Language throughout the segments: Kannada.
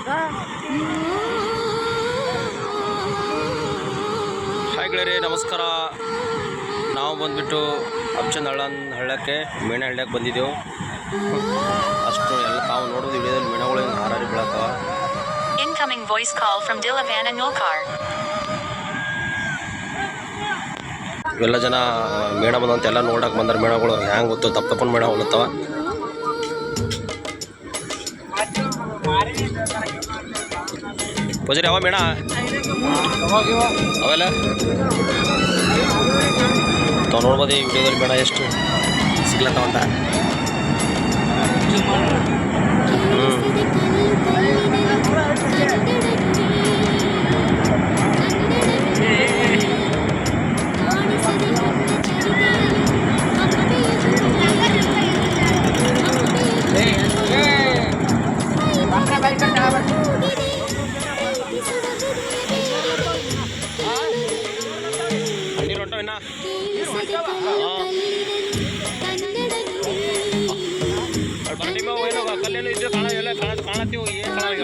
ಹಾಯ್ ರೀ ನಮಸ್ಕಾರ. ನಾವು ಬಂದ್ಬಿಟ್ಟು ಅಪ್ಚನ್ ಹಳ್ಳನ್ ಹಳ್ಳಕ್ಕೆ ಮೀನ ಹಳ್ಳಕ್ಕೆ ಬಂದಿದ್ದೆವು. ಅಷ್ಟು ಎಲ್ಲ ತಾವು ನೋಡೋದು ವಿಡಿಯೋದಲ್ಲಿ ಮೀನುಗಳು ಹಿಂಗೆ ಹಾರಾರಿ ಬೀಳತ್ತವ incoming voice call from Nolkar. ಎಲ್ಲ ಜನ ಮೇಣ ಬಂದಂತೆಲ್ಲ ನೋಡಕ್ಕೆ ಬಂದಾರ. ಮೇಣಗಳು ಹ್ಯಾಂಗೆ ಗೊತ್ತು? ತಪ್ಪ ತಪ್ಪನ ಮೇಣ ಹೊಲತ್ತವ. ಪೂಜಾರಿ ಅವ ಮೇಣ? ಅವೆಲ್ಲ? ತಾವು ನೋಡ್ಬೋದು ಈ ವಿಡಿಯೋದಲ್ಲಿ ಮೇಣ ಎಷ್ಟು ಸಿಗ್ಲತ್ತವ ಬರ್ತೀವಿ ಏನೋ ಕಲ್ಲೇನು ಇದ್ದು ಕಾಣ ಎಲ್ಲ ಕಾಣ ಕಾಣತ್ತೀವಿ ಏನು ಕಾಣ ಈಗ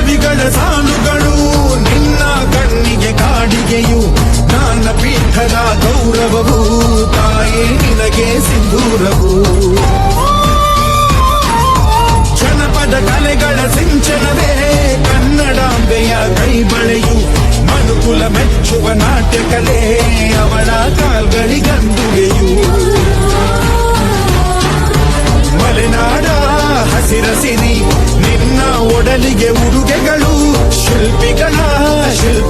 ಕವಿಗಳ ಸಾಲುಗಳು, ನಿನ್ನ ಕಣ್ಣಿಗೆ ಕಾಡಿಗೆಯು ನನ್ನ ಪೀಠದ ಗೌರವವು, ತಾಯೇ ನಿನಗೆ ಸಿಂಧೂರವು. ಜನಪದ ಕಲೆಗಳ ಸಿಂಚನವೇ, ಕನ್ನಡಾಂಬೆಯ ಕೈಬಳೆಯು, ಮನುಕುಲ ಮೆಚ್ಚುವ ನಾಟ್ಯಕಲೆ, ಅವಳ ಕಾಲ್ಗಳಿಗಂದುಗೆಯು. ಮಲೆನಾಡ ಹಸಿರಸಿರಿ ನಾ ಒಡಲಿಗೆ ಉಡುಗೆಗಳು ಶಿಲ್ಪಿಗಳ ಶಿಲ್ಪ